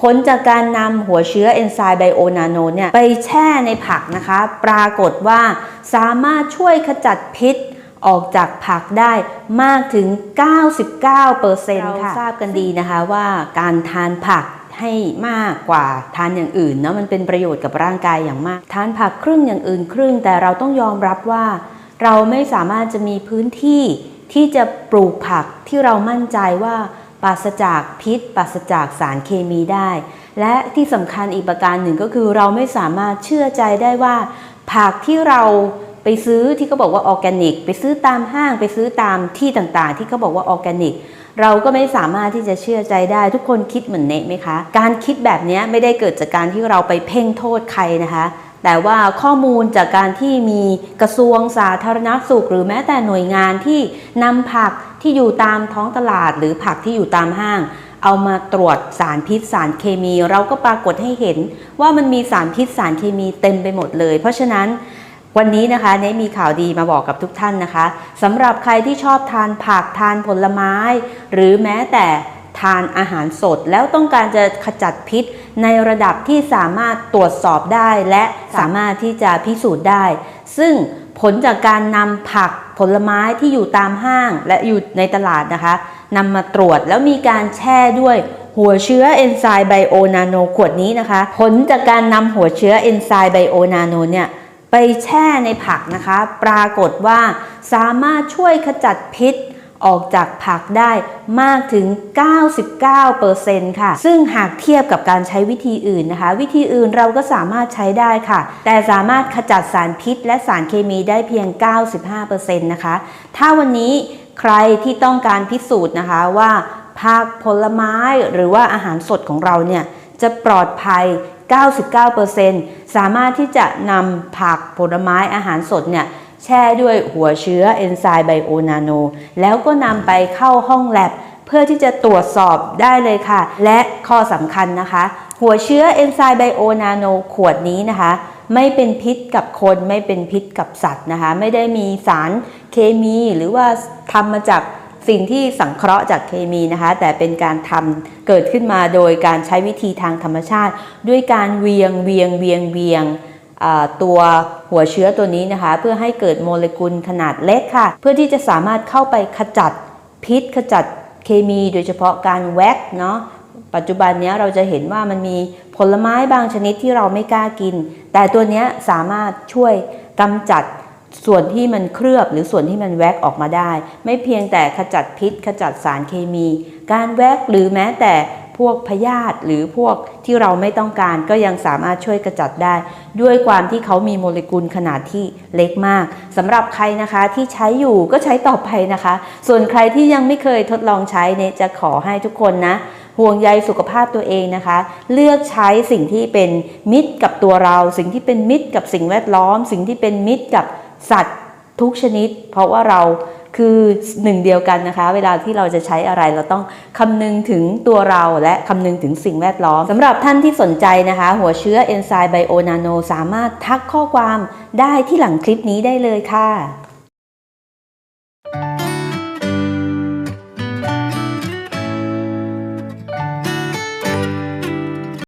ผลจากการนำหัวเชื้อเอนไซม์ไบโอนาโนเนี่ยไปแช่ในผักนะคะ ปรากฏว่าสามารถช่วยขจัดพิษออกจากผักได้มากถึง 99%ค่ะทราบกันดีนะคะว่าการทานผักให้มากกว่าทานอย่างอื่นเนาะมันเป็นประโยชน์กับร่างกายอย่างมาก ทานผักครึ่งอย่างอื่นครึ่ง แต่เราต้องยอมรับว่า เราไม่สามารถจะมีพื้นที่ที่จะปลูกผักที่เรามั่นใจว่า ปราศจากพิษปราศจากสารเคมีได้ และที่สำคัญอีกประการหนึ่งก็คือเราไม่สามารถเชื่อใจได้ว่า ผักที่เราไปซื้อที่เขาบอกว่าออร์แกนิก ไปซื้อตามห้างไปซื้อตามที่ต่างๆ ที่เขาบอกว่าออร์แกนิก เราก็ไม่สามารถที่จะเชื่อใจได้ทุกคนคิดเหมือนเนะไหมคะ การคิดแบบนี้ไม่ได้เกิดจากการที่เราไปเพ่งโทษใครนะคะแต่ว่าข้อมูลจากการที่มีกระทรวงสาธารณสุข หรือแม้แต่หน่วยงานที่นำผัก ที่อยู่ตามท้องตลาดหรือผักที่อยู่ตามห้าง เอามาตรวจสารพิษสารเคมี เราก็ปรากฏให้เห็นว่ามันมีสารพิษสารเคมีเต็มไปหมดเลย เพราะฉะนั้นวันนี้นะคะเนมีข่าวดีมาบอกกับทุกท่านนะคะสำหรับใครที่ชอบทานผักทานผลไม้ หรือแม้แต่ทานอาหารสดแล้วต้องการจะขจัดพิษในระดับที่สามารถตรวจสอบได้และสามารถที่จะพิสูจน์ได้ ซึ่ง ผลจากการนำผักผลไม้ที่อยู่ตามห้างและอยู่ในตลาดนะคะนำมาตรวจแล้วมีการแช่ด้วยหัวเชื้อเอนไซม์ไบโอนาโนขวดนี้นะคะ ผลจากการนำหัวเชื้อเอนไซม์ไบโอนาโนเนี่ยไปแช่ในผักนะคะ ปรากฏว่าสามารถช่วยขจัดพิษ ออกจากผักได้มากถึง 99%ค่ะ ซึ่งหากเทียบกับการใช้วิธีอื่นนะคะ วิธีอื่นเราก็สามารถใช้ได้ค่ะ แต่สามารถขจัดสารพิษ และสารเคมีได้เพียง 95%นะคะ ถ้าวันนี้ใครที่ต้องการพิสูจน์นะคะว่าผักผลไม้หรือว่าอาหารสดของเราเนี่ยจะปลอดภัย 99%สามารถที่จะนำผักผลไม้อาหารสดเนี่ย แช่ด้วยหัวเชื้อเอนไซม์ไบโอนาโน แล้วก็นำไปเข้าห้องแลบเพื่อที่จะตรวจสอบได้เลยค่ะ และข้อสำคัญนะคะ หัวเชื้อเอนไซม์ไบโอนาโนขวดนี้นะคะ ไม่เป็นพิษกับคนไม่เป็นพิษกับสัตว์นะคะ ไม่ได้มีสารเคมีหรือว่าทำมาจากสิ่งที่สังเคราะห์จากเคมีนะคะ แต่เป็นการทำเกิดขึ้นมาโดยการใช้วิธีทางธรรมชาติ ด้วยการเวียงเวียงเวียงเวียง ตัวหัวเชื้อตัวนี้นะคะ เพื่อให้เกิดโมเลกุลขนาดเล็กค่ะ เพื่อที่จะสามารถเข้าไปขจัดพิษ ขจัดเคมีโดยเฉพาะการแว็กเนาะปัจจุบันนี้เราจะเห็นว่ามันมีผลไม้บางชนิดที่เราไม่กล้ากิน แต่ตัวนี้สามารถช่วยกำจัดส่วนที่มันเคลือบหรือส่วนที่มันแวกออกมาได้ ไม่เพียงแต่ขจัดพิษ ขจัดสารเคมี การแวกหรือแม้แต่ พวกพยาธิหรือพวกที่เราไม่ต้องการก็ยังสามารถช่วยกระจัดได้ ด้วยความที่เขามีโมเลกุลขนาดที่เล็กมากสำหรับใครนะคะที่ใช้อยู่ก็ใช้ต่อไปนะคะ ส่วนใครที่ยังไม่เคยทดลองใช้เนี่ยจะขอให้ทุกคนนะห่วงใยสุขภาพตัวเองนะคะ เลือกใช้สิ่งที่เป็นมิตรกับตัวเรา สิ่งที่เป็นมิตรกับสิ่งแวดล้อม สิ่งที่เป็นมิตรกับสัตว์ทุกชนิด เพราะว่าเรา คือหนึ่งเดียวกันนะคะ เวลาที่เราจะใช้อะไรเราต้องคำนึงถึงตัวเราและคำนึงถึงสิ่งแวดล้อมสำหรับท่านที่สนใจนะคะ หัวเชื้อเอนไซม์ไบโอนาโนสามารถทักข้อความได้ที่หลังคลิปนี้ได้เลยค่ะ